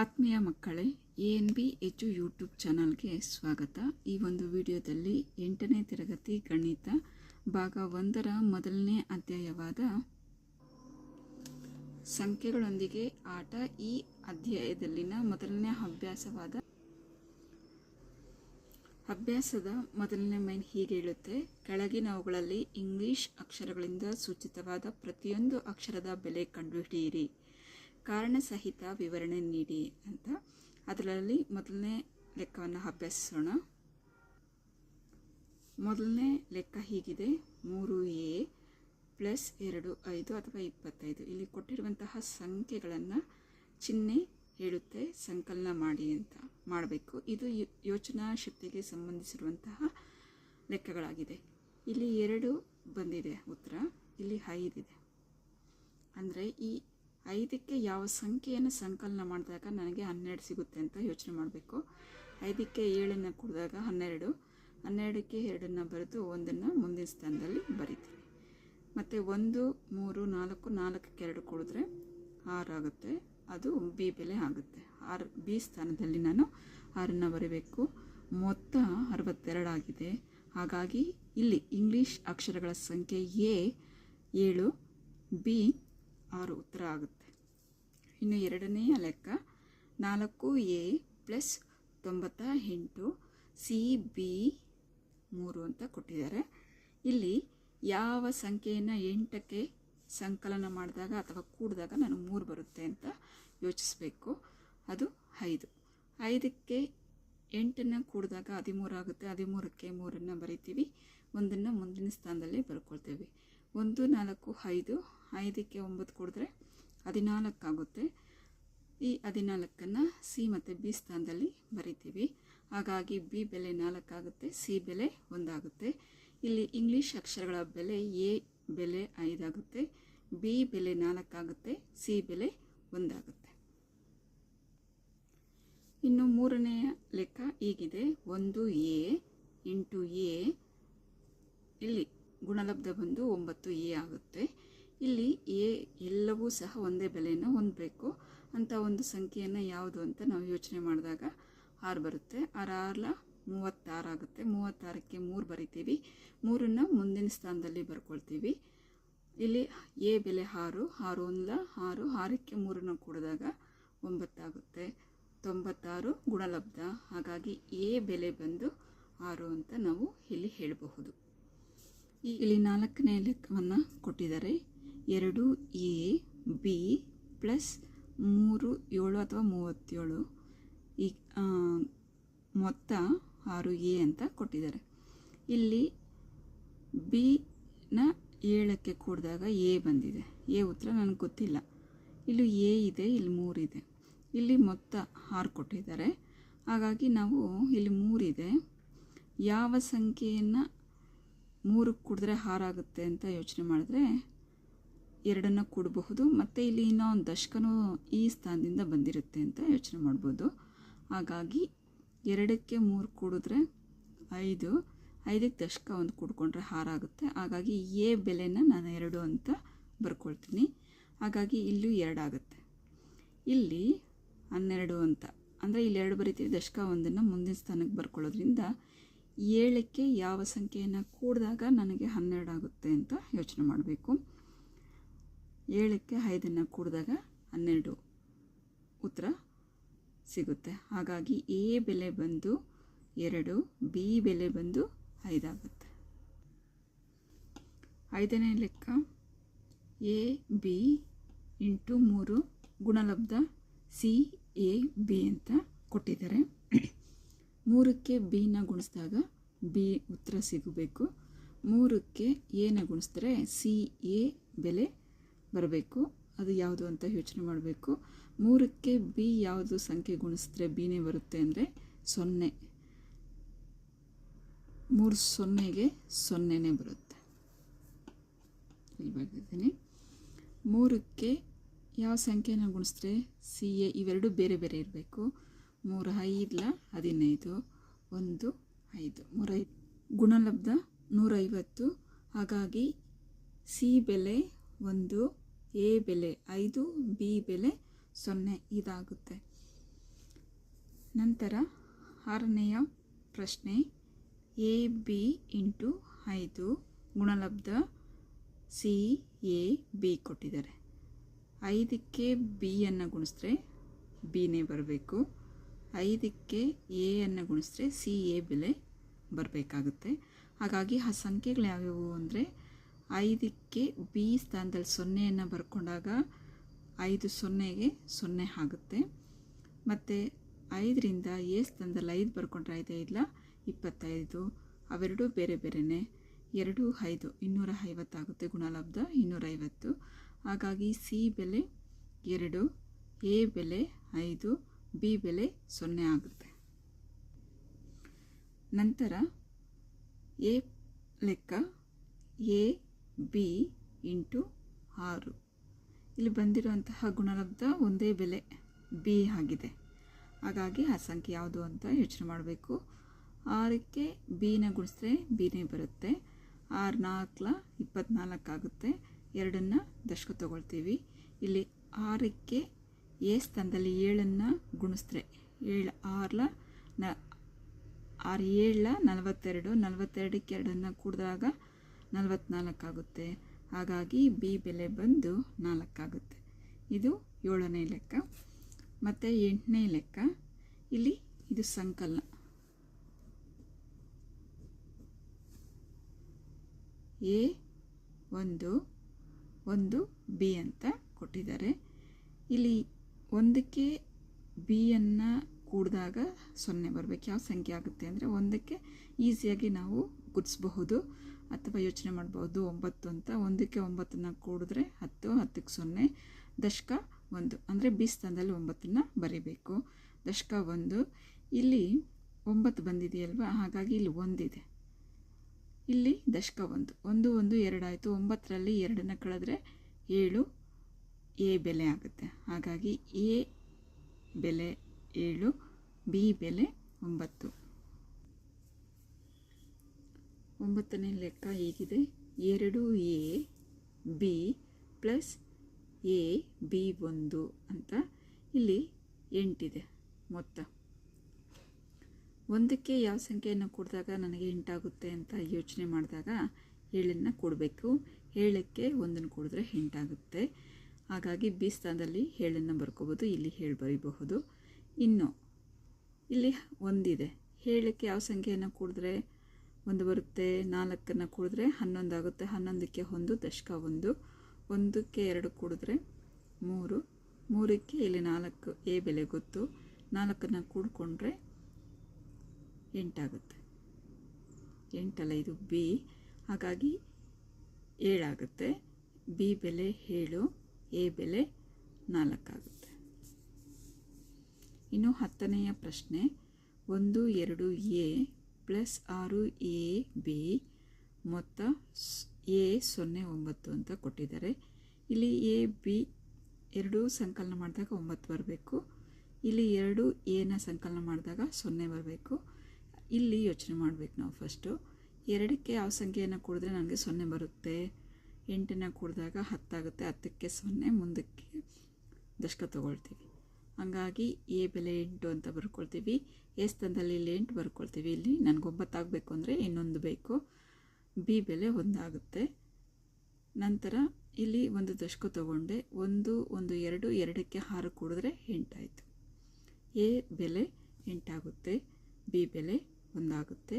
ಆತ್ಮೀಯ ಮಕ್ಕಳೇ A N B H YouTube ಚಾನಲ್ಗೆ ಸ್ವಾಗತ. ಈ ಒಂದು ವಿಡಿಯೋದಲ್ಲಿ ಎಂಟನೇ ತರಗತಿ ಗಣಿತ ಭಾಗ ಒಂದರ ಮೊದಲನೇ ಅಧ್ಯಾಯವಾದ ಸಂಖ್ಯೆಗಳೊಂದಿಗೆ ಆಟ ಈ ಅಧ್ಯಾಯದಲ್ಲಿನ ಮೊದಲನೇ ಅಭ್ಯಾಸವಾದ ಅಭ್ಯಾಸದ ಮೊದಲನೇ ಮೈನ್ ಹೀಗೆ ಹೇಳುತ್ತೆ. ಕೆಳಗಿನವುಗಳಲ್ಲಿ ಇಂಗ್ಲಿಷ್ ಅಕ್ಷರಗಳಿಂದ ಸೂಚಿತವಾದ ಪ್ರತಿಯೊಂದು ಅಕ್ಷರದ ಬೆಲೆ ಕಂಡುಹಿಡಿಯಿರಿ. ಕಾರಣ ಸಹಿತ ವಿವರಣೆ ನೀಡಿ ಅಂತ. ಅದರಲ್ಲಿ ಮೊದಲನೇ ಲೆಕ್ಕವನ್ನು ಅಭ್ಯಸಿಸೋಣ. ಮೊದಲನೇ ಲೆಕ್ಕ ಹೀಗಿದೆ. ಮೂರು ಎ ಪ್ಲಸ್ ಎರಡು ಐದು ಅಥವಾ ಇಪ್ಪತ್ತೈದು. ಇಲ್ಲಿ ಕೊಟ್ಟಿರುವಂತಹ ಸಂಖ್ಯೆಗಳನ್ನು ಚಿಹ್ನೆ ಹೇಳುತ್ತೆ, ಸಂಕಲನ ಮಾಡಿ ಅಂತ ಮಾಡಬೇಕು. ಇದು ಯೋಚನಾ ಶಕ್ತಿಗೆ ಸಂಬಂಧಿಸಿರುವಂತಹ ಲೆಕ್ಕಗಳಾಗಿದೆ. ಇಲ್ಲಿ ಎರಡು ಬಂದಿದೆ ಉತ್ತರ. ಇಲ್ಲಿ ಐದಿದೆ ಅಂದರೆ ಈ ಐದಕ್ಕೆ ಯಾವ ಸಂಖ್ಯೆಯನ್ನು ಸಂಕಲನ ಮಾಡಿದಾಗ ನನಗೆ ಹನ್ನೆರಡು ಸಿಗುತ್ತೆ ಅಂತ ಯೋಚನೆ ಮಾಡಬೇಕು. ಐದಕ್ಕೆ ಏಳನ್ನು ಕುಡಿದಾಗ ಹನ್ನೆರಡು. ಹನ್ನೆರಡಕ್ಕೆ ಎರಡನ್ನು ಬರೆದು ಒಂದನ್ನು ಮುಂದಿನ ಸ್ಥಾನದಲ್ಲಿ ಬರಿತೀನಿ. ಮತ್ತು ಒಂದು, ಮೂರು, ನಾಲ್ಕು, ನಾಲ್ಕಕ್ಕೆ ಎರಡು ಕುಡಿದ್ರೆ ಆರಾಗುತ್ತೆ ಅದು ಬಿ ಬೆಲೆ ಆಗುತ್ತೆ. ಆರು, ಬಿ ಸ್ಥಾನದಲ್ಲಿ ನಾನು ಆರನ್ನು ಬರೀಬೇಕು. ಮೊತ್ತ ಅರವತ್ತೆರಡಾಗಿದೆ ಹಾಗಾಗಿ ಇಲ್ಲಿ ಇಂಗ್ಲೀಷ್ ಅಕ್ಷರಗಳ ಸಂಖ್ಯೆ ಎ, ಏಳು, ಬಿ ಆರು ಉತ್ತರ ಆಗುತ್ತೆ. ಇನ್ನು ಎರಡನೆಯ ಲೆಕ್ಕ ನಾಲ್ಕು ಎ ಪ್ಲಸ್ ತೊಂಬತ್ತ ಎಂಟು ಸಿ ಬಿ ಮೂರು ಅಂತ ಕೊಟ್ಟಿದ್ದಾರೆ. ಇಲ್ಲಿ ಯಾವ ಸಂಖ್ಯೆಯನ್ನು ಎಂಟಕ್ಕೆ ಸಂಕಲನ ಮಾಡಿದಾಗ ಅಥವಾ ಕೂಡಿದಾಗ ನಾನು ಮೂರು ಬರುತ್ತೆ ಅಂತ ಯೋಚಿಸಬೇಕು. ಅದು ಐದು. ಐದಕ್ಕೆ ಎಂಟನ್ನು ಕೂಡಿದಾಗ ಹದಿಮೂರು ಆಗುತ್ತೆ. ಹದಿಮೂರಕ್ಕೆ ಮೂರನ್ನು ಬರಿತೀವಿ. ಒಂದನ್ನು ಮುಂದಿನ ಸ್ಥಾನದಲ್ಲಿ ಬರ್ಕೊಳ್ತೇವೆ. ಒಂದು, ನಾಲ್ಕು, ಐದು ಐದಕ್ಕೆ ಒಂಬತ್ತು ಕೊಡಿದ್ರೆ ಹದಿನಾಲ್ಕಾಗುತ್ತೆ. ಈ ಹದಿನಾಲ್ಕನ್ನು ಸಿ ಮತ್ತು ಬಿ ಸ್ಥಾನದಲ್ಲಿ ಬರಿತೀವಿ. ಹಾಗಾಗಿ ಬಿ ಬೆಲೆ ನಾಲ್ಕಾಗುತ್ತೆ, ಸಿ ಬೆಲೆ ಒಂದಾಗುತ್ತೆ. ಇಲ್ಲಿ ಇಂಗ್ಲೀಷ್ ಅಕ್ಷರಗಳ ಬೆಲೆ ಎ ಬೆಲೆ ಐದಾಗುತ್ತೆ, ಬಿ ಬೆಲೆ ನಾಲ್ಕಾಗುತ್ತೆ, ಸಿ ಬೆಲೆ ಒಂದಾಗುತ್ತೆ. ಇನ್ನು ಮೂರನೆಯ ಲೆಕ್ಕ ಈಗಿದೆ ಒಂದು ಎ ಇಂಟು ಎ. ಇಲ್ಲಿ ಗುಣಲಬ್ಧ ಬಂದು ಒಂಬತ್ತು ಎ ಆಗುತ್ತೆ. ಇಲ್ಲಿ ಎ ಎಲ್ಲವೂ ಸಹ ಒಂದೇ ಬೆಲೆಯನ್ನು ಹೊಂದಬೇಕು. ಅಂತ ಒಂದು ಸಂಖ್ಯೆಯನ್ನು ಯಾವುದು ಅಂತ ನಾವು ಯೋಚನೆ ಮಾಡಿದಾಗ ಆರು ಬರುತ್ತೆ. ಆರು ಆರ್ಲ ಮೂವತ್ತಾರು ಆಗುತ್ತೆ. ಮೂವತ್ತಾರಕ್ಕೆ ಮೂರು ಬರಿತೀವಿ. ಮೂರನ್ನು ಮುಂದಿನ ಸ್ಥಾನದಲ್ಲಿ ಬರ್ಕೊಳ್ತೀವಿ. ಇಲ್ಲಿ ಎ ಬೆಲೆ ಆರು ಆರು ಒಂದ್ಲ ಆರು, ಆರಕ್ಕೆ ಮೂರನ್ನು ಕೂಡಿದಾಗ ಒಂಬತ್ತಾಗುತ್ತೆ. ತೊಂಬತ್ತಾರು ಗುಣಲಬ್ಧ. ಹಾಗಾಗಿ ಎ ಬೆಲೆ ಬಂದು ಆರು ಅಂತ ನಾವು ಇಲ್ಲಿ ಹೇಳಬಹುದು. ಈ- ಇಲ್ಲಿ ನಾಲ್ಕನೇ ಲೆಕ್ಕವನ್ನು ಕೊಟ್ಟಿದ್ದಾರೆ. ಎರಡು ಎ, ಬಿ ಪ್ಲಸ್ ಮೂರು ಏಳು ಅಥವಾ ಮೂವತ್ತೇಳು. ಈ ಮೊತ್ತ ಆರು ಎ ಅಂತ ಕೊಟ್ಟಿದ್ದಾರೆ. ಇಲ್ಲಿ ಬಿನ ಏಳಕ್ಕೆ ಕೂಡಿದಾಗ ಎ ಬಂದಿದೆ. ಎ ಉತ್ತರ ನನಗೆ ಗೊತ್ತಿಲ್ಲ. ಇಲ್ಲಿ ಎ ಇದೆ, ಇಲ್ಲಿ ಮೂರಿದೆ ಇಲ್ಲಿ ಮೊತ್ತ ಆರು ಕೊಟ್ಟಿದ್ದಾರೆ. ಹಾಗಾಗಿ ನಾವು ಇಲ್ಲಿ ಮೂರಿದೆ ಯಾವ ಸಂಖ್ಯೆಯನ್ನು ಮೂರು ಕುಡಿದ್ರೆ ಹಾರಾಗುತ್ತೆ ಅಂತ ಯೋಚನೆ ಮಾಡಿದ್ರೆ ಎರಡನ್ನು ಕೂಡಬಹುದು. ಮತ್ತು ಇಲ್ಲಿ ಇನ್ನೊಂದು ಒಂದು ದಶಕನೂ ಈ ಸ್ಥಾನದಿಂದ ಬಂದಿರುತ್ತೆ ಅಂತ ಯೋಚನೆ ಮಾಡ್ಬೋದು. ಹಾಗಾಗಿ ಎರಡಕ್ಕೆ ಮೂರು ಕೂಡಿದ್ರೆ ಐದು, ಐದಕ್ಕೆ ದಶಕ ಒಂದು ಕೂಡ್ಕೊಂಡ್ರೆ ಆಗುತ್ತೆ. ಹಾಗಾಗಿ ಎ ಬೆಲೆನ ನಾನು ಎರಡು ಅಂತ ಬರ್ಕೊಳ್ತೀನಿ. ಹಾಗಾಗಿ ಇಲ್ಲೂ ಎರಡಾಗುತ್ತೆ ಇಲ್ಲಿ ಹನ್ನೆರಡು ಅಂತ. ಅಂದರೆ ಇಲ್ಲಿ ಎರಡು ಬರೀತೀವಿ, ದಶಕ ಒಂದನ್ನು ಮುಂದಿನ ಸ್ಥಾನಕ್ಕೆ ಬರ್ಕೊಳ್ಳೋದ್ರಿಂದ ಏಳಕ್ಕೆ ಯಾವ ಸಂಖ್ಯೆಯನ್ನು ಕೂಡಿದಾಗ ನನಗೆ ಹನ್ನೆರಡು ಆಗುತ್ತೆ ಅಂತ ಯೋಚನೆ ಮಾಡಬೇಕು. ಏಳಕ್ಕೆ ಐದನ್ನು ಕೂಡಿದಾಗ ಹನ್ನೆರಡು ಉತ್ತರ ಸಿಗುತ್ತೆ. ಹಾಗಾಗಿ ಎ ಬೆಲೆ ಬಂದು ಎರಡು, ಬಿ ಬೆಲೆ ಬಂದು ಐದಾಗುತ್ತೆ. ಐದನೇ ಲೆಕ್ಕ, ಎ, ಬಿ ಇಂಟು ಮೂರು ಗುಣಲಬ್ಧ ಸಿ, ಎ, ಬಿ ಅಂತ ಕೊಟ್ಟಿದ್ದಾರೆ. ಮೂರಕ್ಕೆ ಬಿನ ಗುಣಿಸಿದಾಗ ಬಿ ಉತ್ತರ ಸಿಗಬೇಕು. ಮೂರಕ್ಕೆ ಎನ ಗುಣಿಸಿದ್ರೆ ಸಿ, ಎ ಬೆಲೆ ಬರಬೇಕು. ಅದು ಯಾವುದು ಅಂತ ಯೋಚನೆ ಮಾಡಬೇಕು. ಮೂರಕ್ಕೆ ಬಿ ಯಾವುದು ಸಂಖ್ಯೆ ಗುಣಿಸಿದ್ರೆ ಬಿನೇ ಬರುತ್ತೆ ಅಂದರೆ ಸೊನ್ನೆ. ಮೂರು ಸೊನ್ನೆಗೆ ಸೊನ್ನೆನೇ ಬರುತ್ತೆ. ಇಲ್ಲಿ ಮೂರಕ್ಕೆ ಯಾವ ಸಂಖ್ಯೆನ ಗುಣಿಸಿದ್ರೆ ಸಿ ಎ ಇವೆರಡು ಬೇರೆ ಬೇರೆ ಇರಬೇಕು. ಮೂರು ಐದಲ ಹದಿನೈದು, ಒಂದು ಐದು. ಮೂರೈದು ಗುಣಲಬ್ಧ ನೂರೈವತ್ತು. ಹಾಗಾಗಿ ಸಿ ಬೆಲೆ ಒಂದು ಎ ಬೆಲೆ ಐದು, ಬಿ ಬೆಲೆ ಸೊನ್ನೆ ಇದಾಗುತ್ತೆ. ನಂತರ ಆರನೆಯ ಪ್ರಶ್ನೆ, ಎ, ಬಿ ಇಂಟು ಐದು ಗುಣಲಬ್ಧ ಸಿ, ಎ, ಬಿ ಕೊಟ್ಟಿದ್ದಾರೆ. ಐದಕ್ಕೆ ಬಿಯನ್ನು ಗುಣಿಸಿದ್ರೆ ಬಿನೇ ಬರಬೇಕು. ಐದಕ್ಕೆ ಎ ಅನ್ನು ಗುಣಿಸಿದ್ರೆ ಸಿ, ಎ ಬೆಲೆ ಬರಬೇಕಾಗುತ್ತೆ. ಹಾಗಾಗಿ ಆ ಸಂಖ್ಯೆಗಳು ಯಾವ್ಯಾವು ಅಂದರೆ ಐದಕ್ಕೆ ಬಿ ಸ್ಥಾನದಲ್ಲಿ ಸೊನ್ನೆಯನ್ನು ಬರ್ಕೊಂಡಾಗ ಐದು ಸೊನ್ನೆಗೆ ಸೊನ್ನೆ ಆಗುತ್ತೆ. ಮತ್ತು ಐದರಿಂದ ಎ ಸ್ಥಾನದಲ್ಲಿ ಐದು ಬರ್ಕೊಂಡ್ರೆ ಐದು ಇಲ್ಲ ಇಪ್ಪತ್ತೈದು. ಅವೆರಡೂ ಬೇರೆ ಬೇರೆಯೇ ಎರಡು ಐದು, ಇನ್ನೂರ ಐವತ್ತಾಗುತ್ತೆ ಗುಣಲಬ್ಧ ಇನ್ನೂರೈವತ್ತು ಹಾಗಾಗಿ ಸಿ ಬೆಲೆ ಎರಡು ಎ ಬೆಲೆ ಐದು ಬಿ ಬೆಲೆ ಸೊನ್ನೆ ಆಗುತ್ತೆ. ನಂತರ ಎ ಲೆಕ್ಕ ಎ ಬಿ ಇಂಟು ಆರು. ಇಲ್ಲಿ ಬಂದಿರುವಂತಹ ಗುಣಲಬ್ಧ ಒಂದೇ ಬೆಲೆ, ಬಿ ಆಗಿದೆ. ಹಾಗಾಗಿ ಆ ಸಂಖ್ಯೆ ಯಾವುದು ಅಂತ ಯೋಚನೆ ಮಾಡಬೇಕು. ಆರಕ್ಕೆ ಬಿನ ಗುಣಿಸಿದ್ರೆ ಬಿನೇ ಬರುತ್ತೆ. ಆರು ನಾಲ್ಕಲ ಆಗುತ್ತೆ. ಎರಡನ್ನು ದಶಕ ತಗೊಳ್ತೀವಿ. ಇಲ್ಲಿ ಆರಕ್ಕೆ ಎ ಸ್ಥಾನದಲ್ಲಿ ಏಳನ್ನು ಗುಣಿಸಿದ್ರೆ ಏಳು ಆರ್ಲ ನ, ಆರು ಏಳ ನಲವತ್ತೆರಡು, ನಲವತ್ತೆರಡಕ್ಕೆ ಎರಡನ್ನು ಕೂಡಿದಾಗ ನಲವತ್ನಾಲ್ಕು ಆಗುತ್ತೆ ಹಾಗಾಗಿ ಬಿ ಬೆಲೆ ಬಂದು ನಾಲ್ಕಾಗುತ್ತೆ. ಇದು ಏಳನೇ ಲೆಕ್ಕ. ಮತ್ತು ಎಂಟನೇ ಲೆಕ್ಕ. ಇಲ್ಲಿ ಇದು ಸಂಕಲನ. ಎ ಒಂದು ಒಂದು ಬಿ ಅಂತ ಕೊಟ್ಟಿದ್ದಾರೆ. ಇಲ್ಲಿ ಒಂದಕ್ಕೆ ಬಿಯನ್ನು ಕೂಡಿದಾಗ ಸೊನ್ನೆ ಬರಬೇಕು. ಯಾವ ಸಂಖ್ಯೆ ಆಗುತ್ತೆ ಅಂದರೆ ಒಂದಕ್ಕೆ ಈಸಿಯಾಗಿ ನಾವು ಗುರ್ತಿಸಬಹುದು ಅಥವಾ ಯೋಚನೆ ಮಾಡ್ಬೋದು ಒಂಬತ್ತು ಅಂತ, ಒಂದಕ್ಕೆ ಒಂಬತ್ತನ್ನು ಕೂಡಿದ್ರೆ ಹತ್ತು, ಹತ್ತಕ್ಕೆ ಸೊನ್ನೆ, ದಶಕ ಒಂದು. ಅಂದರೆ ಬಿ ಸ್ಥಾನದಲ್ಲಿ ಒಂಬತ್ತನ್ನು ಬರೀಬೇಕು. ದಶಕ ಒಂದು, ಇಲ್ಲಿ ಒಂಬತ್ತು ಬಂದಿದೆಯಲ್ವ? ಹಾಗಾಗಿ ಇಲ್ಲಿ ಒಂದಿದೆ. ಇಲ್ಲಿ ದಶಕ ಒಂದು. ಒಂದು ಒಂದು ಎರಡಾಯಿತು ಒಂಬತ್ತರಲ್ಲಿ ಎರಡನ್ನು ಕಳೆದ್ರೆ ಏಳು, ಎ ಬೆಲೆ ಆಗುತ್ತೆ. ಹಾಗಾಗಿ ಎ ಬೆಲೆ ಏಳು, ಬಿ ಬೆಲೆ ಒಂಬತ್ತು. ಒಂಬತ್ತನೇ ಲೆಕ್ಕ ಹೀಗಿದೆ. ಎರಡು A, B plus A, B ಒಂದು ಅಂತ ಇಲ್ಲಿ ಎಂಟಿದೆ ಮೊತ್ತ. ಒಂದಕ್ಕೆ ಯಾವ ಸಂಖ್ಯೆಯನ್ನು ಕೊಡಿದಾಗ ನನಗೆ ಎಂಟಾಗುತ್ತೆ ಅಂತ ಯೋಚನೆ ಮಾಡಿದಾಗ ಏಳನ್ನು ಕೊಡಬೇಕು. ಏಳಕ್ಕೆ ಒಂದನ್ನು ಕೊಡಿದ್ರೆ ಎಂಟಾಗುತ್ತೆ. ಹಾಗಾಗಿ ಬಿ ಸ್ಥಾನದಲ್ಲಿ ಏಳನ್ನು ಬರ್ಕೋಬೋದು, ಇಲ್ಲಿ ಹೇಳಿ ಬರೀಬಹುದು. ಇನ್ನು, ಇಲ್ಲಿ ಒಂದಿದೆ. ಏಳಕ್ಕೆ ಯಾವ ಸಂಖ್ಯೆಯನ್ನು ಕೂಡಿದ್ರೆ ಒಂದು ಬರುತ್ತೆ, ನಾಲ್ಕನ್ನು ಕೂಡಿದ್ರೆ ಹನ್ನೊಂದು ಆಗುತ್ತೆ, ಹನ್ನೊಂದಕ್ಕೆ ಒಂದು, ದಶಕ ಒಂದು, ಒಂದಕ್ಕೆ ಎರಡು ಕೂಡಿದ್ರೆ ಮೂರು, ಮೂರಕ್ಕೆ ಇಲ್ಲಿ ನಾಲ್ಕು, ಎ ಬೆಲೆ ಗೊತ್ತು, ನಾಲ್ಕನ್ನು ಕೂಡಿಕೊಂಡ್ರೆ ಎಂಟಾಗುತ್ತೆ. ಎಂಟಲ್ಲ ಇದು ಬಿ, ಹಾಗಾಗಿ ಏಳಾಗುತ್ತೆ, ಬಿ ಬೆಲೆ ಏಳು, ಎ ಬೆಲೆ ನಾಲ್ಕಾಗುತ್ತೆ. ಇನ್ನು ಹತ್ತನೆಯ ಪ್ರಶ್ನೆ, ಒಂದು, ಎರಡು, ಎ ಪ್ಲಸ್ ಆರು ಎ ಬಿ ಮೊತ್ತ ಎ ಸೊನ್ನೆ ಒಂಬತ್ತು ಅಂತ ಕೊಟ್ಟಿದ್ದಾರೆ. ಇಲ್ಲಿ ಎ ಬಿ ಎರಡೂ ಸಂಕಲನ ಮಾಡಿದಾಗ ಒಂಬತ್ತು ಬರಬೇಕು. ಇಲ್ಲಿ ಎರಡು ಎನ ಸಂಕಲನ ಮಾಡಿದಾಗ ಸೊನ್ನೆ ಬರಬೇಕು. ಇಲ್ಲಿ ಯೋಚನೆ ಮಾಡಬೇಕು ನಾವು ಫಸ್ಟು ಎರಡಕ್ಕೆ ಯಾವ ಸಂಖ್ಯೆಯನ್ನು ಕೂಡಿದ್ರೆ ನನಗೆ ಸೊನ್ನೆ ಬರುತ್ತೆ. ಎಂಟನ್ನು ಕೂಡಿದಾಗ ಹತ್ತಾಗುತ್ತೆ. ಹತ್ತಕ್ಕೆ ಸೊನ್ನೆ, ಮುಂದಕ್ಕೆ ದಶಕ ತೊಗೊಳ್ತೀವಿ. ಹಾಗಾಗಿ ಎ ಬೆಲೆ ಎಂಟು ಅಂತ ಬರ್ಕೊಳ್ತೀವಿ. ಎ ಸ್ಥಾನದಲ್ಲಿ ಇಲ್ಲಿ ಎಂಟು ಬರ್ಕೊಳ್ತೀವಿ. ಇಲ್ಲಿ ನನಗೆ ಒಂಬತ್ತಾಗಬೇಕು ಅಂದರೆ ಇನ್ನೊಂದು ಬೇಕು. ಬಿ ಬೆಲೆ ಒಂದಾಗುತ್ತೆ ನಂತರ ಇಲ್ಲಿ ಒಂದು ದಶಕ ತಗೊಂಡೆ. ಒಂದು ಒಂದು, ಎರಡು, ಎರಡಕ್ಕೆ ಹಾರು ಕೂಡಿದ್ರೆ ಎಂಟಾಯಿತು. ಎ ಬೆಲೆ ಎಂಟಾಗುತ್ತೆ. ಬಿ ಬೆಲೆ ಒಂದಾಗುತ್ತೆ